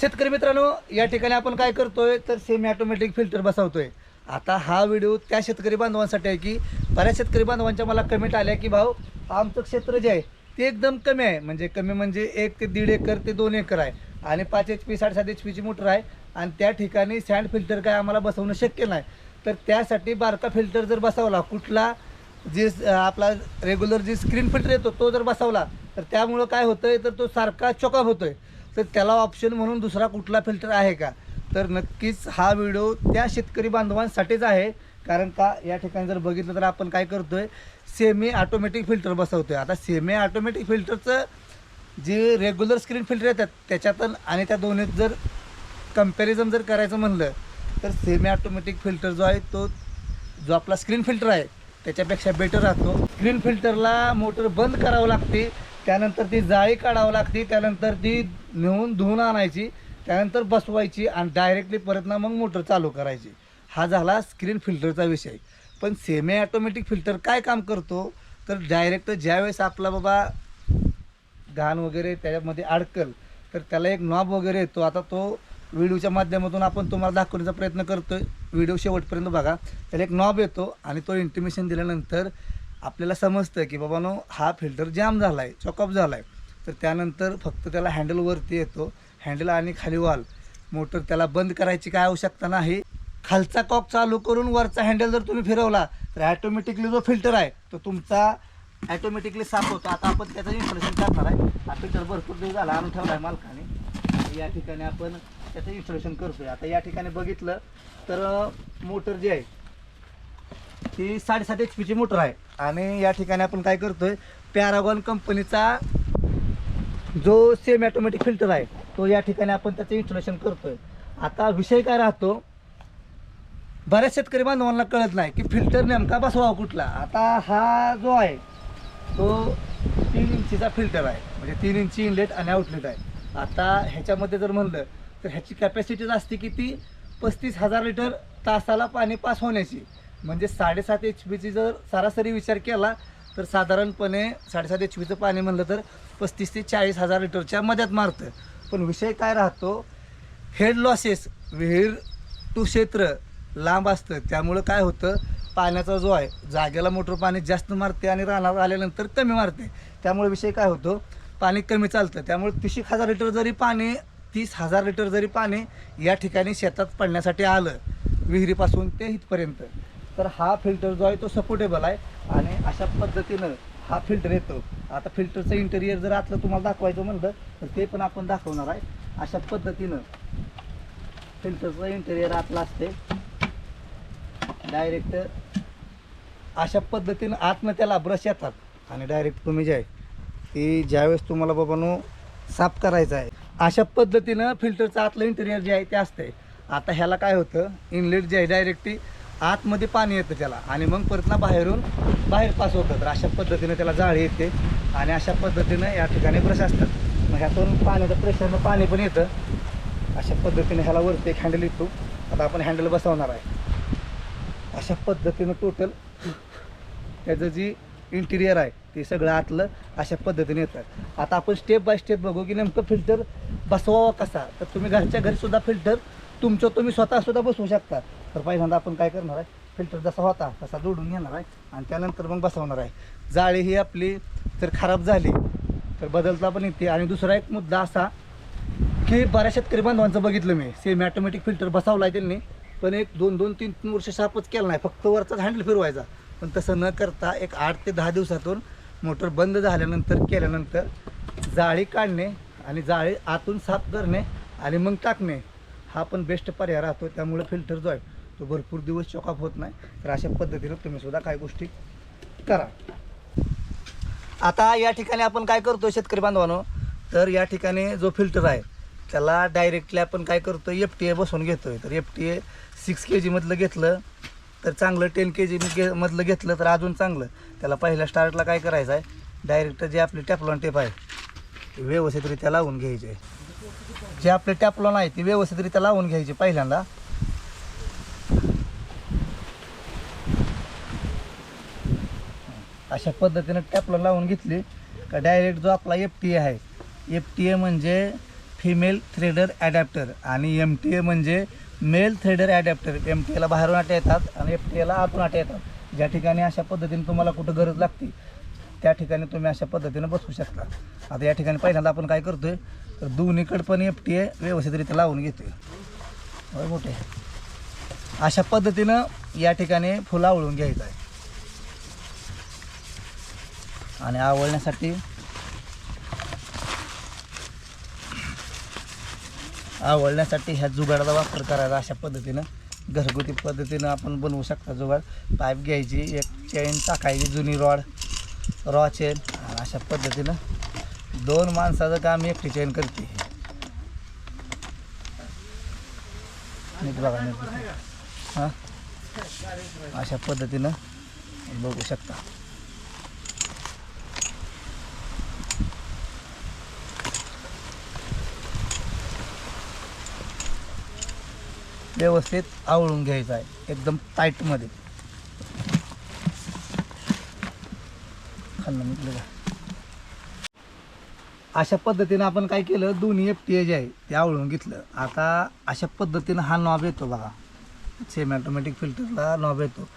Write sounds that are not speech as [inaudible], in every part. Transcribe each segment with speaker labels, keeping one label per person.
Speaker 1: शेतकरी मित्रांनो या ठिकाणी आपण काय करतोय तर सेमी ऑटोमॅटिक फिल्टर बसवतोय. आता हा व्हिडिओ त्या शेतकरी बांधवांसाठी आहे की बऱ्याच शेतकरी बांधवांच्या मला कमेंट आल्या की भाऊ आमचं क्षेत्र जे आहे ते एकदम कमी आहे. म्हणजे कमी म्हणजे एक ते दीड एकर ते दोन एकर आहे. आणि पाच एच पी साडेसात एच पीची मोटर आहे. आणि त्या ठिकाणी सँड फिल्टर काय आम्हाला बसवणं शक्य नाही. तर त्यासाठी बारका फिल्टर जर बसवला कुठला जे आपला रेग्युलर जी स्क्रीन फिल्टर येतो तो जर बसवला तर त्यामुळं काय होतंय तर तो सारखा चॉकअप होतोय. तर त्याला ऑप्शन म्हणून दुसरा कुठला फिल्टर आहे का? तर नक्कीच हा व्हिडिओ त्या शेतकरी बांधवांसाठीच आहे. कारण का या ठिकाणी जर बघितलं तर आपण काय करतोय सेमी ऑटोमॅटिक फिल्टर बसवतोय. आता सेमी ऑटोमॅटिक फिल्टरचं जे रेग्युलर स्क्रीन फिल्टर येतात त्याच्यातून आणि त्या दोन्हीत जर कंपॅरिझन जर करायचं म्हणलं तर सेमी ऑटोमॅटिक फिल्टर जो आहे तो जो आपला स्क्रीन फिल्टर आहे त्याच्यापेक्षा बेटर राहतो. स्क्रीन फिल्टरला मोटर बंद करावं लागते त्यानंतर ती जाळी काढावं लागते त्यानंतर ती नेऊन धुवून आणायची त्यानंतर बसवायची आणि डायरेक्टली परत ना मग मोटर चालू करायची. हा झाला स्क्रीन फिल्टरचा विषय. पण सेमी ऑटोमॅटिक फिल्टर काय काम करतो? तर डायरेक्ट ज्यावेळेस आपला बाबा घाण वगैरे त्याच्यामध्ये अडकल तर त्याला एक नॉब वगैरे येतो. आता तो व्हिडिओच्या माध्यमातून आपण तुम्हाला दाखवण्याचा प्रयत्न करतोय. व्हिडिओ शेवटपर्यंत बघा. त्याला एक नॉब येतो आणि तो इंटिमेशन दिल्यानंतर आपल्याला समजतं की बाबानो हा फिल्टर जाम झाला आहे चॉकअप झाला आहे तर त्यानंतर फक्त त्याला हँडलवरती येतो. हँडल आणि खाली वाल मोटर त्याला बंद करायची काय आवश्यकता नाही. खालचा कॉक चालू करून वरचा हँडल जर तुम्ही फिरवला तर ॲटोमॅटिकली जो फिल्टर आहे तो तुमचा ॲटोमॅटिकली साफ होतो. आता आपण त्याचं इन्स्टॉलेशन करणार आहे. हा फिल्टर भरपूर दिवस झाला आणून ठेवला आहे मालकाने. या ठिकाणी आपण त्याचं इन्स्टॉलेशन आहे आता या ठिकाणी बघितलं तर मोटर जी आहे ती साडेसात एच पीची मोटर आहे. आणि या ठिकाणी आपण काय करतोय पॅरागॉन कंपनीचा जो सेम ऑटोमॅटिक फिल्टर आहे तो या ठिकाणी आपण त्याचं इन्स्टॉलेशन करतोय. आता विषय काय राहतो बऱ्याच शेतकरी बांधवांना कळत नाही की फिल्टर नेमका बसवा कुठला. आता हा जो आहे तो तीन इंचीचा फिल्टर आहे. म्हणजे तीन इंची इनलेट आणि आउटलेट आहे. आता ह्याच्यामध्ये जर म्हणलं तर ह्याची कॅपॅसिटी असते किती? पस्तीस हजार लिटर तासाला पाणी पास होण्याची. म्हणजे साडेसात एच पीची जर सरासरी विचार केला तर साधारणपणे साडेसात एच पीचं पाणी म्हणलं तर पस्तीस ते चाळीस हजार लिटरच्या मध्यात मारतं पण विषय काय राहतो हेड लॉसेस विहीर टू क्षेत्र लांब असतं. त्यामुळं काय होतं पाण्याचा जो आहे जागेला मोटर पाणी जास्त मारते आणि रानावर आल्यानंतर कमी मारते. त्यामुळे विषय काय होतो पाणी कमी चालतं. त्यामुळे तीस एक हजार लिटर जरी पाणी तीस हजार लिटर जरी पाणी या ठिकाणी शेतात पडण्यासाठी आलं विहिरीपासून ते इथपर्यंत तर हा फिल्टर जो आहे तो सपोर्टेबल आहे आणि अशा पद्धतीनं हा फिल्टर येतो. आता फिल्टरचं इंटेरियर जर आतलं तुम्हाला दाखवायचं म्हणलं तर ते पण आपण दाखवणार आहे. अशा पद्धतीनं फिल्टरचं इंटेरियर आतलं असते डायरेक्ट अशा पद्धतीनं आतनं त्याला ब्रश येतात. आणि डायरेक्ट तुम्ही जे आहे ती ज्यावेळेस तुम्हाला बाबांनो साफ करायचं आहे अशा पद्धतीनं फिल्टरचं आतलं इंटेरियर जे आहे ते असते आता ह्याला काय होतं इनलेट जे आहे डायरेक्टली आतमध्ये पाणी येतं त्याला. आणि मग परत ना बाहेरून बाहेर पास होतात तर अशा पद्धतीनं त्याला जाळी येते आणि अशा पद्धतीनं या ठिकाणी ब्रश असतात. मग ह्यातून पाण्याचं प्रेशरनं पाणी पण येतं. अशा पद्धतीने ह्याला वरती एक हँडल येतो. आता आपण हँडल बसवणार आहे. अशा पद्धतीनं टोटल त्याचं जी इंटिरियर आहे ते सगळं आतलं अशा पद्धतीने येतं. आता आपण स्टेप बाय स्टेप बघू की नेमकं फिल्टर बसवावा कसा? तर तुम्ही घरच्या घरीसुद्धा फिल्टर तुमचं तुम्ही स्वतःसुद्धा बसवू शकता. तर पहिल्यांदा आपण काय करणार आहे? फिल्टर जसा होता तसा जोडून घेणार आहे आणि त्यानंतर मग बसवणार आहे. जाळी ही आपली जर खराब झाली तर बदलता पण येते. आणि दुसरा एक मुद्दा असा की बऱ्याच शेतकरी बांधवांचं बघितलं मी. सेमी ऑटोमॅटिक फिल्टर बसवला आहे त्यांनी पण एक दोन दोन तीन तीन वर्ष सापच केला नाही. फक्त वरचाच हँडल फिरवायचा. पण तसं न करता एक आठ ते दहा दिवसातून मोटर बंद झाल्यानंतर केल्यानंतर जाळी काढणे आणि जाळी आतून साफ करणे आणि मग टाकणे हा पण बेस्ट पर्याय राहतो. त्यामुळे फिल्टर जो आहे तो भरपूर दिवस चॉकअप होत नाही. तर अशा पद्धतीनं तुम्ही सुद्धा काही गोष्टी करा. आता या ठिकाणी आपण काय करतो शेतकरी बांधवानो? तर या ठिकाणी जो फिल्टर आहे त्याला डायरेक्टली आपण काय करतो एफ टी ए बसवून घेतोय. तर F T A six K जीमधलं घेतलं तर चांगलं टेन के जी घे मधलं घेतलं तर अजून चांगलं. त्याला पहिल्या स्टार्टला काय करायचं आहे? डायरेक्ट जे आपले टॅपलॉन टेप आहे ते व्यवस्थितरित्या लावून घ्यायची. आहे जे आपले टॅपलॉन आहे ते व्यवस्थितरित्या लावून घ्यायची पहिल्यांदा. अशा पद्धतीनं टॅपला लावून घेतली. का डायरेक्ट जो आपला एफ टी ए आहे एफ टी ए म्हणजे फिमेल थ्रेडर ॲडॅप्टर आणि एम टी ए म्हणजे male threader adapter M T एला बाहेरून आटे येतात आणि एफ टी एला आतून आटे येतात. ज्या ठिकाणी अशा पद्धतीने तुम्हाला कुठं गरज लागते त्या ठिकाणी तुम्ही अशा पद्धतीनं बसवू शकता. आता या ठिकाणी पहिल्यांदा आपण काय करतोय तर दोन्हीकडे पण एफ टी ए व्यवस्थितरित्या लावून घेतोय. मोठे. अशा पद्धतीनं या ठिकाणी फुलं आवळून घ्यायचं आहे. आणि आवळण्यासाठी आवळण्यासाठी ह्या जुगाडाचा वापर करायचा अशा पद्धतीनं घरगुती पद्धतीनं आपण बनवू शकता जुगाड. पाईप घ्यायची एक चेन टाकायची जुनी रॉड रॉ चेन अशा पद्धतीनं. दोन माणसाचं काम एकटी चेन करते. नीट बघा नीट बघा. हां? अशा पद्धतीनं बघू शकता. व्यवस्थित आवळून घ्यायचं आहे एकदम टाईटमध्ये खाल्लं म्हटलं का? अशा पद्धतीनं आपण काय केलं दोन्ही एफ टी ए जे आहे ते आवळून घेतलं. आता अशा पद्धतीनं हा नॉब येतो बघा. सेम ऑटोमॅटिक फिल्टरला नॉब येतो.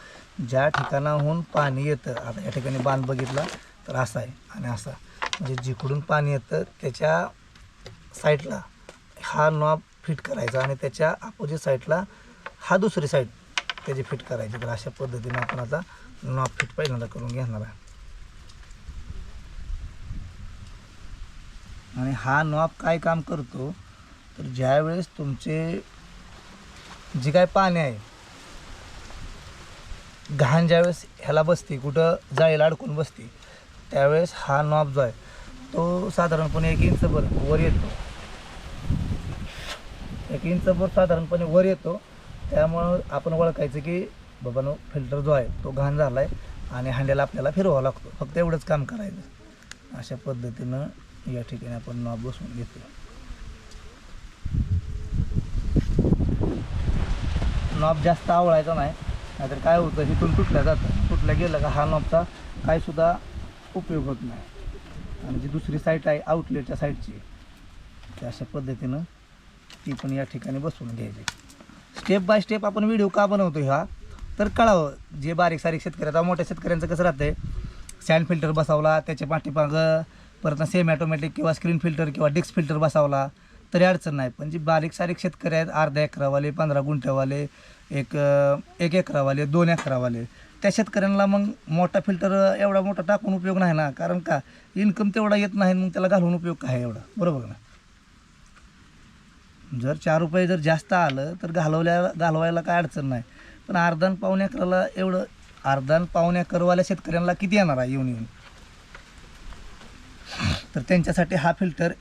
Speaker 1: ज्या ठिकाणाहून पाणी येतं आता या ठिकाणी बांध बघितला तर असा आहे आणि असा. म्हणजे जिकडून पाणी येतं त्याच्या साईडला हा नॉब फिट करायचा आणि त्याच्या अपोजिट साईडला हा दुसरी साईड त्याची फिट करायची. तर अशा पद्धतीने आपण आता नॉब फिट पहिल्यांदा करून घेणार आहे. आणि हा नॉब काय काम करतो? तर ज्यावेळेस तुमचे जी काय पाणी आहे घाण ज्यावेळेस ह्याला बसते कुठं जाळीला अडकून बसते त्यावेळेस हा नॉब जो आहे तो साधारणपणे एक इंचभर वर येतो. एक इंचभर साधारणपणे वर येतो. त्यामुळं आपण ओळखायचं की बाबानो फिल्टर जो आहे तो घाण झाला आहे आणि हांड्याला आपल्याला फिरवावा लागतो. फक्त एवढंच काम करायचं. अशा पद्धतीनं या ठिकाणी आपण नॉब बसवून घेतो नॉब जास्त आवळायचा नाही. नाहीतर काय होतं हिथून तुटल्या जातं. तुटल्या गेलं का हा नॉबचा काहीसुद्धा उपयोग होत नाही. आणि जी दुसरी साईट आहे आउटलेटच्या साईडची ती अशा पद्धतीनं ती पण या ठिकाणी बसवून घ्यायची. स्टेप बाय स्टेप आपण व्हिडिओ का बनवतो ह्या तर कळावं जे बारीक सारीक शेतकरी आता मोठ्या शेतकऱ्यांचं कसं राहतंय? सँड फिल्टर बसावला त्याच्या पाठीमागं परत सेम ॲटोमॅटिक किंवा स्क्रीन फिल्टर किंवा डिस्क फिल्टर बसावला तरी अडचण नाही. पण जी बारीक सारीक शेतकरी आहेत अर्धा एकरावाले पंधरा गुंठ्यावाले एक एक एकरावाले दोन एकरावाले त्या शेतकऱ्यांना मग मोठा फिल्टर एवढा मोठा टाकून उपयोग नाही ना? कारण का? इन्कम तेवढा येत नाही मग त्याला घालून उपयोग काय आहे एवढा? बरोबर ना जर चार रुपये जर जास्त आलं तर घालवल्या घालवायला काय अडचण नाही. पण अर्धान पाऊण एकराला एवढं अर्धान पाऊण एकरवाल्या शेतकऱ्यांना किती येणार आहे येऊन येऊन? तर त्यांच्यासाठी हा फिल्टर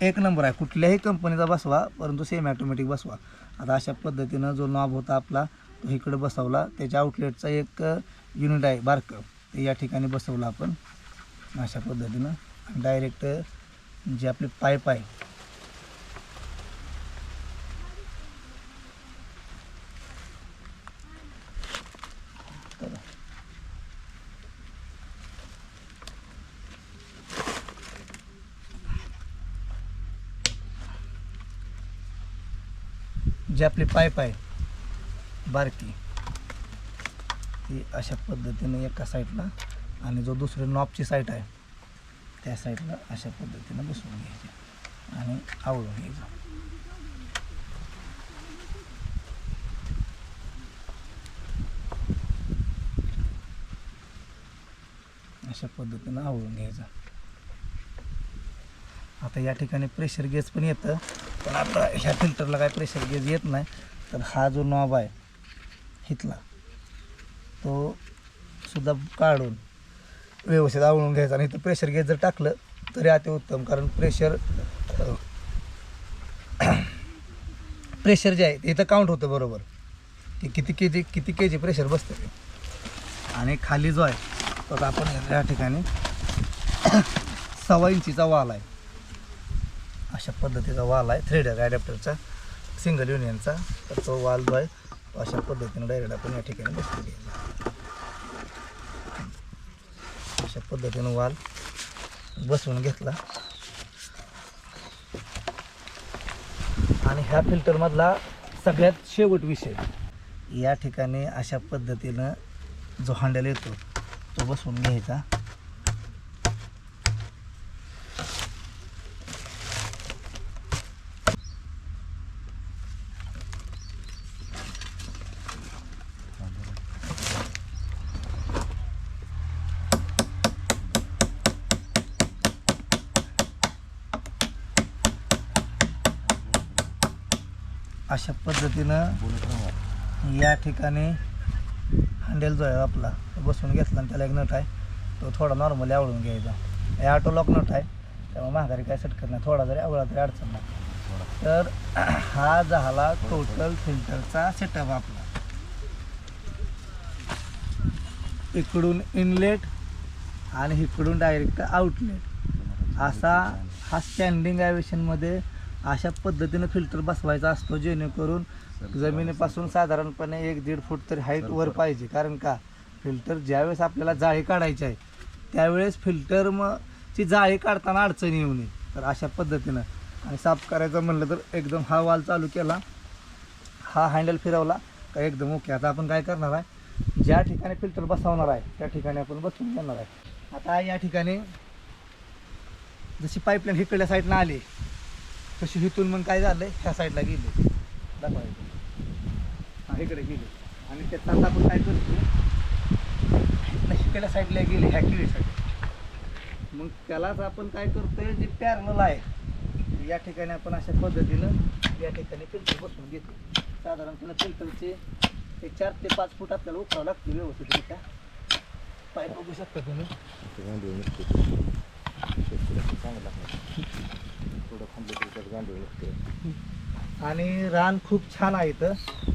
Speaker 1: एक नंबर आहे. कुठल्याही कंपनीचा बसवा परंतु सेम ॲटोमॅटिक बसवा. आता अशा पद्धतीनं जो नॉब होता आपला तो इकडे बसवला. त्याच्या आउटलेटचा एक uh, युनिट आहे बारकं. ते या ठिकाणी बसवलं आपण. अशा पद्धतीनं. डायरेक्ट uh, जे आपले पाईप आहे जी आपली पाईप आहे बारकी ती अशा पद्धतीने एका साईडला आणि जो दुसरी नॉबची साईट आहे त्या साईडला अशा पद्धतीनं बसवून घ्यायची आणि आवळून घ्यायचं. अशा पद्धतीनं आवळून घ्यायचं. आता या ठिकाणी प्रेशर गॅस पण येतं. पण आता ह्या फिल्टरला काय प्रेशर गेज येत नाही. तर हा जो नॉब आहे हिथला तो सुद्धा काढून व्यवस्थित आवळून घ्यायचा आणि इथं प्रेशर गेज जर टाकलं तरी अतिउत्तम. कारण प्रेशर प्रेशर [clears throat] जे आहे ते इथं काउंट होतं बरोबर. की किती के जी किती के जी प्रेशर बसतं ते. आणि खाली जो आहे तो आपण या ठिकाणी [clears throat] सव्वा इंचीचा वाल आहे. अशा पद्धतीचा वाल आहे. थ्रेडर ॲडॅप्टरचा सिंगल युनियनचा तर तो वाल जो आहे तो अशा पद्धतीनं डायरेक्ट आपण या ठिकाणी बसून घ्यायचा. अशा पद्धतीनं वाल बसवून घेतला. आणि ह्या फिल्टरमधला सगळ्यात शेवट विषय या ठिकाणी अशा पद्धतीनं जो हांड्याला येतो तो बसवून घ्यायचा. अशा पद्धतीनं या ठिकाणी हँडेल जो आहे आपला बसून घेतला आणि त्याला एक नट आहे. तो थोडा नॉर्मली आवळून घ्यायचा. हे ऑटो लॉक नट आहे. त्यामुळे महागारी काय सटकत नाही. थोडा जरी आवळा तरी अडचण नाही. तर [clears throat] हा झाला टोटल फिल्टरचा सेटअप आपला. इकडून इनलेट आणि इकडून डायरेक्ट आउटलेट असा हा स्टँडिंग ॲव्हिएशनमध्ये अशा पद्धतीनं फिल्टर बसवायचा असतो जेणेकरून जमिनीपासून साधारणपणे एक दीड फूट तरी हाईट वर पाहिजे. कारण का? फिल्टर ज्यावेळेस आपल्याला जाळी काढायची आहे त्यावेळेस फिल्टर मग ची जाळी काढताना अडचणी येऊ नये. तर अशा पद्धतीनं. आणि साफ करायचं म्हणलं तर एकदम हा वाल चालू केला. हा हँडल फिरवला का एकदम ओके आता आपण काय करणार आहे? ज्या ठिकाणी फिल्टर बसवणार आहे त्या ठिकाणी आपण बसवून घेणार आहे. आता या ठिकाणी जशी पाईपलाईन इकडल्या साईडनं आली तशी हिथून मग काय झालं ह्या साईडला गेले. दाखवायचं हा इकडे गेले. आणि त्यात आता आपण काय करतो? इकडल्या साईडला गेले ह्या किडीसाठी मग त्यालाच आपण काय करतोय? जे पॅरल आहे. या ठिकाणी आपण अशा पद्धतीनं या ठिकाणी फिल्टर बसवून घेतो. साधारणपणे फिल्टरचे एक चार ते पाच फूट आपल्याला उकरावं लागतं व्यवस्थितरित्या पाईप बघू शकता तुम्ही.
Speaker 2: चांगलं थोडं थांबलं गांडूळ निघते
Speaker 1: आणि रान खूप छान आहे इथं.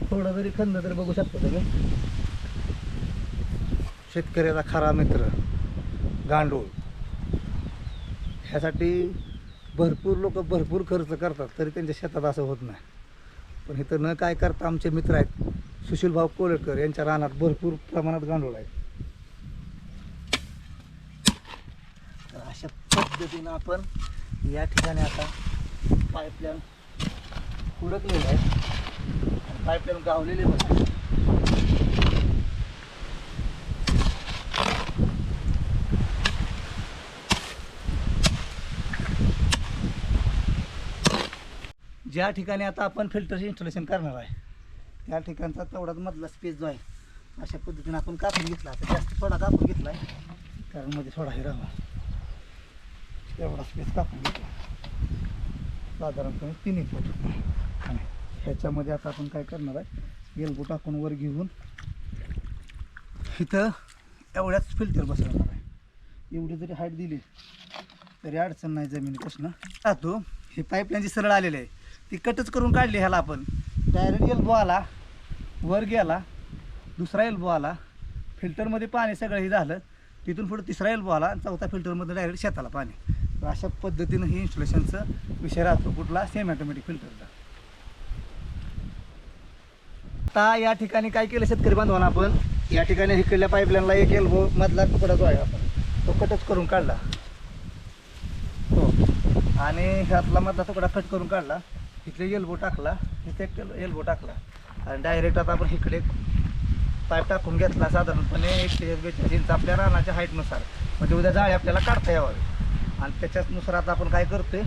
Speaker 1: थोडं जरी खंद तरी बघू शकता तुम्ही. शेतकऱ्याचा खरा मित्र गांडूळ. ह्यासाठी भरपूर लोक भरपूर खर्च करतात तरी त्यांच्या शेतात असं होत नाही. पण इथं न काय करता आमचे मित्र आहेत सुशील भाऊ कोलेकर यांच्या रानात भरपूर प्रमाणात गांडूळ आहेत अशा पद्धतीनं आपण या ठिकाणी आता पाईपलाईन हुडकलेलं आहे. पाईपलाईन गावलेले बघा ज्या ठिकाणी आता आपण फिल्टरचे इन्स्टॉलेशन करणार आहे त्या ठिकाणचा तेवढाच मधला स्पेस जो आहे अशा पद्धतीने आपण कापून घेतला. तर जास्त थोडा कापून घेतला आहे कारण मध्ये थोडा हे राहणार एवढाच स्पेस कापून घेतला. साधारणपणे तिन्ही फूट आणि ह्याच्यामध्ये आता आपण काय करणार आहे? एल्बो टाकून वर घेऊन इथं एवढ्याच फिल्टर बसवणार आहे. एवढी जरी हाईट दिली तरी अडचण नाही जमिनीपासून राहतो हे पाईपलाईन जी सरळ आलेली आहे ती कटच करून काढली ह्याला आपण. डायरेक्ट एल्बो आला वर गेला दुसरा एल्बो आला. फिल्टरमध्ये पाणी सगळं हे झालं. तिथून पुढे तिसरा एल्बो आला आणि चौथा फिल्टरमध्ये डायरेक्ट शेताला पाणी. तर अशा पद्धतीनं हे इन्स्टॉलेशनचं विषय राहतो. कुठला? सेम ऑटोमॅटिक फिल्टरचा आता या ठिकाणी काय केलं शेतकरी बांधवांना आपण? या ठिकाणी इकडल्या पाईपलाईनला एक एल्बो मधला तुकडा जो आहे आपण तो कटच करून काढला. हो. आणि ह्यातला मधला तुकडा कट करून काढला. इथे एल्बो टाकला. इथे एक एल्बो टाकला. आणि डायरेक्ट आता आपण इकडे पाईप टाकून घेतला साधारणपणे एकशे बेचाळीस इंच आपल्या रानाच्या हाईटनुसार. म्हणजे उद्या जाळे आपल्याला काढता यावं. आणि त्याच्यानुसार आता आपण काय करतोय?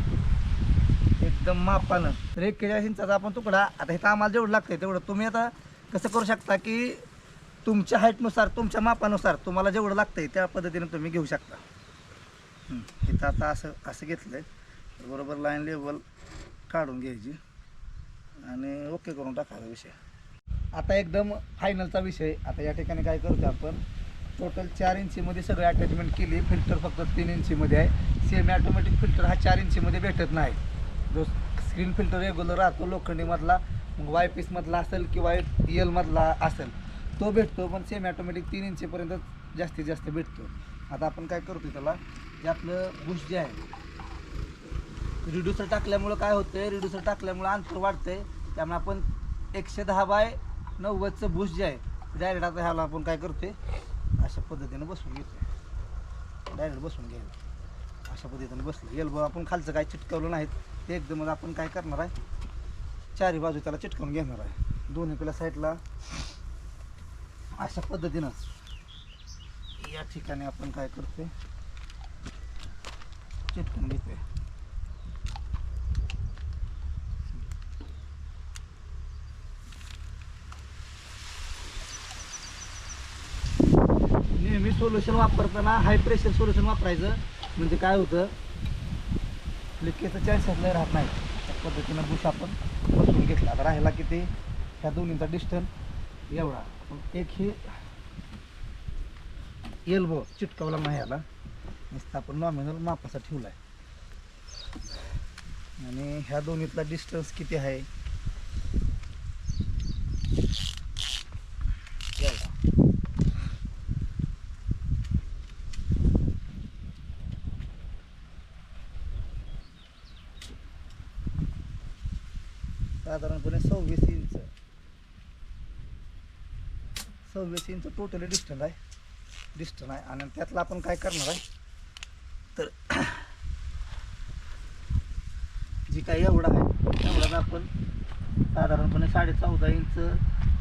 Speaker 1: एकदम मापानं. तर एक्केचाळीस इंचाचा आपण तुकडा आता इथं आम्हाला जेवढं लागतंय तेवढं तुम्ही आता कसं करू शकता की तुमच्या हाईटनुसार तुमच्या मापानुसार तुम्हाला जेवढं लागतंय त्या पद्धतीने तुम्ही घेऊ शकता. इथं आता असं असं घेतलं आहे बरोबर लाईन लेवल काढून घ्यायची. आणि ओके करून टाकायचा विषय. आता एकदम फायनलचा विषय. आता या ठिकाणी काय करतो आपण? टोटल चार इंचीमध्ये सगळं अटॅचमेंट केली. फिल्टर फक्त तीन इंचीमध्ये आहे. सेमी ऑटोमॅटिक फिल्टर हा चार इंचीमध्ये भेटत नाही. जो स्क्रीन फिल्टर रेग्युलर राहतो लोखंडीमधला मग वाय पीसमधला असेल किंवा एलमधला असेल तो भेटतो पण सेमी ऑटोमॅटिक तीन इंचीपर्यंत जास्तीत जास्त भेटतो. आता आपण काय करतो त्याला? जे आपलं बुश जे आहे रिड्युसर टाकल्यामुळं काय होतंय? रिड्युसर टाकल्यामुळं अंतर वाढतंय. त्यामुळे आपण एकशे दहा बाय नव्वदचं बुश जे आहे डायरेक्ट आता ह्याला आपण काय करतोय अशा पद्धतीनं बसून घेतोय. डायरेक्ट बसून घ्यायला. अशा पद्धतीनं बसलं. एल्बो आपण खालचं काय चिटकवलं नाहीत ते एकदमच आपण काय करणार आहे चारी बाजू त्याला चिटकवून घेणार आहे. दोन्हीकडल्या साईडला अशा पद्धतीनं या ठिकाणी आपण काय करतोय चिटकून घेतोय. सोल्युशन वापरताना हाय प्रेशर सोल्युशन वापरायचं. म्हणजे काय होतं? लिकेजचा चान्सेस नाही राहत नाही. त्या पद्धतीनं बुश आपण बसून घेतला. आता राहिला किती? ह्या दोन्हीचा डिस्टन्स एवढा. एक ही एल्बो चिटकवला नाही याला. नुसतं आपण नॉमिनल मापाचा ठेवला आहे आणि ह्या दोन्हीतला डिस्टन्स किती आहे एवढा साधारणपणे सव्वीस इंच सव्वीस टोटली डिस्टन्स आहे. डिस्टन्स आहे. आणि त्यातला आपण काय करणार आहे? तर जी काही एवढा आहे एवढा आपण साधारणपणे साडे चौदा इंच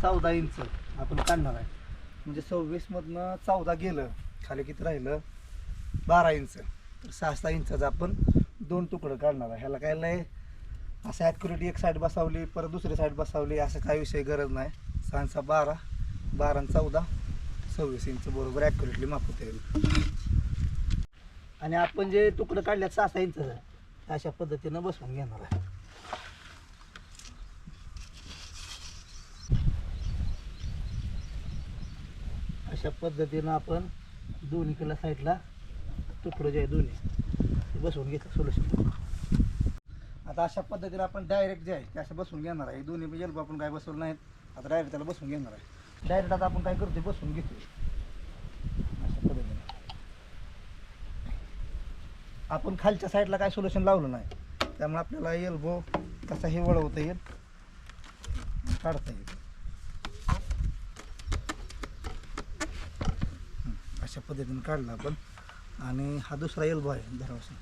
Speaker 1: चौदा इंच आपण काढणार आहे. म्हणजे सव्वीसमधनं चौदा गेलं खाली किती राहिलं? बारा इंच. तर सहा सहा इंचाचं आपण दोन तुकडं काढणार आहे. ह्याला काय लय असं ॲक्युरेट एक साईड बसावली परत दुसरी साईड बसावली असं काही विषय गरज नाही. सहा सहा बारा. बारा आणि चौदा. सव्वीस इंच बरोबर ॲक्युरेटली माप होते आणि आपण जे तुकडं काढल्यात सहा सहा इंच अशा पद्धतीनं बसवून घेणार आहे. अशा पद्धतीनं आपण दोन्ही कला साईडला तुकडं जे आहे दोन्ही ते बसवून घेतलं सोल्युशन आता अशा पद्धतीने आपण डायरेक्ट जे आहे ते असं बसवून घेणार आहे. दोन्ही म्हणजे आपण काय बसवलं नाहीत आता डायरेक्ट त्याला बसवून घेणार आहे. डायरेक्ट आता आपण काय करतोय बसून घेतो अशा पद्धतीने. आपण खालच्या साईडला काय सोल्युशन लावलं नाही त्यामुळे आपल्याला एल्बो कसा हे वळवता येईल काढता येईल अशा पद्धतीने काढला आपण. आणि हा दुसरा एल्बो आहे धरावासा.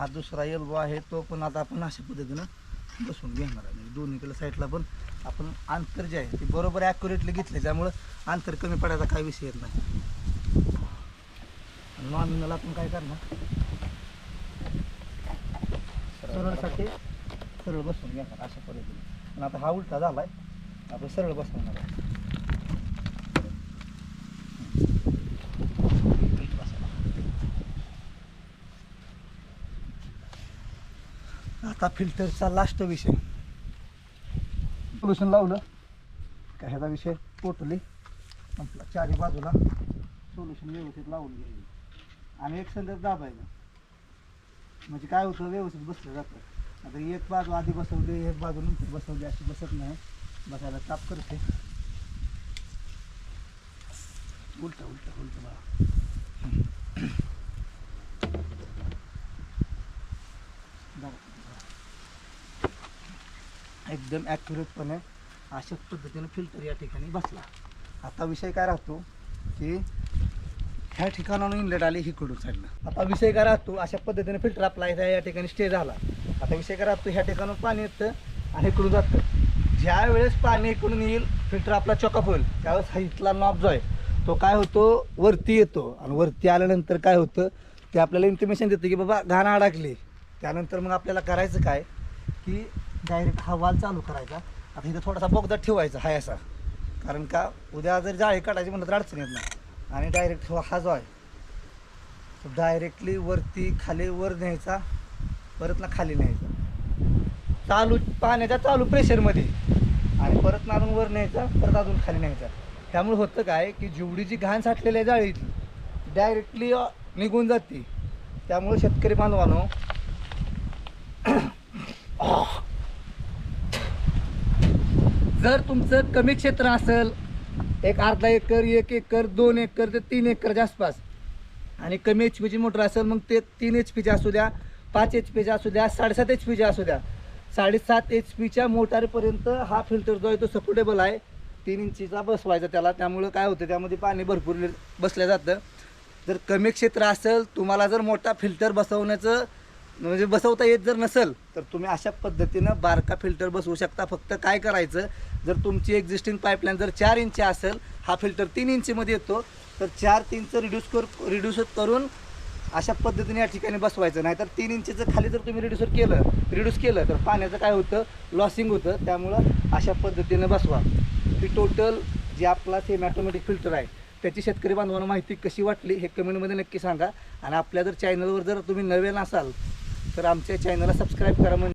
Speaker 1: हा दुसरा एल्बो आहे तो पण आता आपण अशा पद्धतीनं बसवून घेणार आहे. म्हणजे दोन्हीकडे साईडला पण आपण अंतर जे आहे ते बरोबर ॲक्युरेटली घेतले त्यामुळं अंतर कमी पडायचा काही विषय येत नाही. नॉमिनल आपण काय करणार? सरळसाठी सरळ बसवून घेणार अशा पद्धतीने. आणि आता हा उलटा झाला आहे आपण सरळ बसवणार आहे नीट बसायला. आता फिल्टरचा लास्ट विषय. सोल्युशन लावलं. का ह्याचा विषय? टोटली संपला चारी बाजूला सोल्युशन व्यवस्थित लावून घ्यायचं. आणि एक संगत दाबायचं. म्हणजे काय होतं? व्यवस्थित बसलं जातं. आता एक बाजू आधी बसवली एक बाजू नंतर बसवली अशी बसत नाही. बसायला ताप करते. उलट उलट उलट बघा बघा. एकदम ॲक्युरेटपणे अशा पद्धतीनं फिल्टर या ठिकाणी बसला. आता विषय काय राहतो की ह्या ठिकाणाहून इनलेट आली हिकडून साईडला आता विषय काय राहतो अशा पद्धतीने फिल्टर आपला इथं या ठिकाणी स्टे झाला. आता विषय काय राहतो ह्या ठिकाणून पाणी येतं आणि इकडून जातं. ज्या वेळेस पाणी इकडून येईल फिल्टर आपला चॉकअप होईल. त्यावेळेस हा इथला नॉब जो आहे तो काय होतो? वरती येतो. आणि वरती आल्यानंतर काय होतं? ते आपल्याला इन्फॉर्मेशन देतं की बाबा घाण अडकली. त्यानंतर मग आपल्याला करायचं काय? की डायरेक्ट हा वाल चालू करायचा. आता इथं थोडासा बोगदा ठेवायचा हाय असा. कारण का उद्या जर जाळी काढायची म्हणलं तर अडचण येत नाही. आणि डायरेक्ट हा जो आहे तो डायरेक्टली वरती खाली वर न्यायचा परत ना खाली न्यायचा. चालू पाण्याच्या चालू प्रेशरमध्ये आणि परत ना अजून वर न्यायचा परत अजून खाली न्यायचा. त्यामुळे होतं काय की जेवढी जी घाण साठलेली आहे जाळीतली डायरेक्टली निघून जाते. त्यामुळे शेतकरी बांधवानो जर तुमचं कमी क्षेत्र असेल एक अर्धा एकर एक एकर दोन एकर ते तीन एकरच्या आसपास आणि कमी एच पीची मोटर असेल मग ते तीन एच पीच्या असू द्या पाच एच पीच्या असू द्या साडेसात एच पीच्या असू द्या. साडेसात एच पीच्या मोटारपर्यंत हा फिल्टर जो आहे तो सपोर्टेबल आहे. तीन इंचीचा बसवायचा त्याला त्यामुळं काय होतं त्यामध्ये पाणी भरपूर बसलं जातं. जर कमी क्षेत्र असेल तुम्हाला जर मोठा फिल्टर बसवण्याचं म्हणजे बसवता येत जर नसेल तर तुम्ही अशा पद्धतीनं बारका फिल्टर बसवू शकता. फक्त काय करायचं जर तुमची एक्झिस्टिंग पाईपलाईन जर चार इंची असेल हा फिल्टर तीन इंचीमध्ये येतो तर चार तीनचं रिड्यूस कर रिड्यूस करून अशा पद्धतीने या ठिकाणी बसवायचं. नाही तर तीन इंचीचं खाली जर तुम्ही रिड्यूसर केलं रिड्यूस केलं तर पाण्याचं काय होतं? लॉसिंग होतं. त्यामुळं अशा पद्धतीनं बसवा. ही टोटल जे आपला सेम ॲटोमॅटिक फिल्टर आहे त्याची शेतकरी बांधवांना माहिती कशी वाटली हे कमेंटमध्ये नक्की सांगा. आणि आपल्या जर चॅनलवर जर तुम्ही नवीन असाल तर आमच्या चॅनलला सबस्क्राईब करा म्हणजे